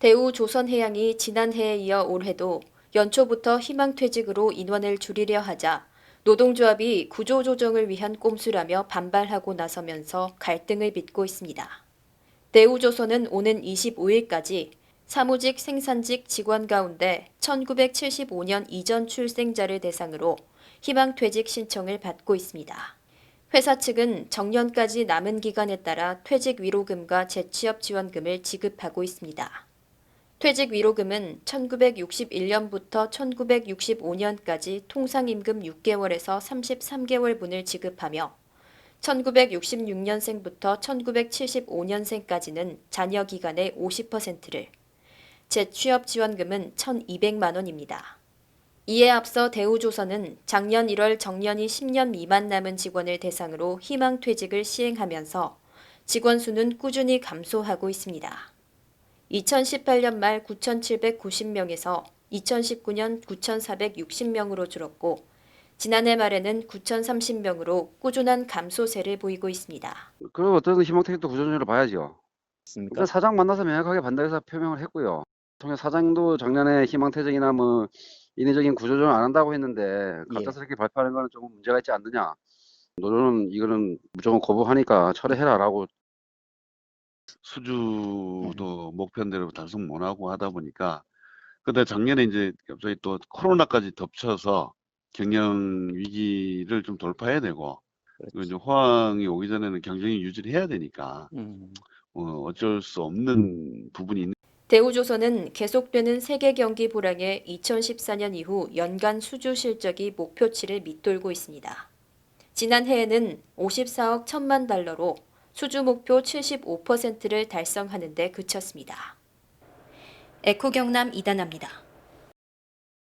대우 조선해양이 지난해에 이어 올해도 연초부터 희망퇴직으로 인원을 줄이려 하자 노동조합이 구조조정을 위한 꼼수라며 반발하고 나서면서 갈등을 빚고 있습니다. 대우조선은 오는 25일까지 사무직 생산직 직원 가운데 1975년 이전 출생자를 대상으로 희망퇴직 신청을 받고 있습니다. 회사 측은 정년까지 남은 기간에 따라 퇴직 위로금과 재취업 지원금을 지급하고 있습니다. 퇴직 위로금은 1961년부터 1965년까지 통상임금 6개월에서 33개월분을 지급하며 1966년생부터 1975년생까지는 자녀 기간의 50%를, 재취업 지원금은 1,200만 원입니다. 이에 앞서 대우조선은 작년 1월 정년이 10년 미만 남은 직원을 대상으로 희망퇴직을 시행하면서 직원 수는 꾸준히 감소하고 있습니다. 2018년 말 9,790명에서 2019년 9,460명으로 줄었고 지난해 말에는 9,030명으로 꾸준한 감소세를 보이고 있습니다. 그 어떤 희망퇴직도 구조조정을 봐야죠. 일단 사장 만나서 명확하게 반대해서 표명을 했고요. 통해 사장도 작년에 희망퇴직이나 뭐 인위적인 구조조정 안 한다고 했는데 예. 갑작스럽게 발표하는 거는 조금 문제가 있지 않느냐. 노조는 이거는 무조건 거부하니까 철회해라라고 수주도 목표대로 달성 못하고 하다 보니까 근데 작년에 이제 갑자기 또 코로나까지 덮쳐서 경영 위기를 좀 돌파해야 되고 그리고 이제 호황이 오기 전에는 경쟁이 유지를 해야 되니까 음, 어, 어쩔 수 없는 부분이 있는 대우조선은 계속되는 세계 경기 불황에 2014년 이후 연간 수주 실적이 목표치를 밑돌고 있습니다. 지난해에는 54억 1천만 달러로 수주 목표 75%를 달성하는 데 그쳤습니다. 에코 경남 이단합니다.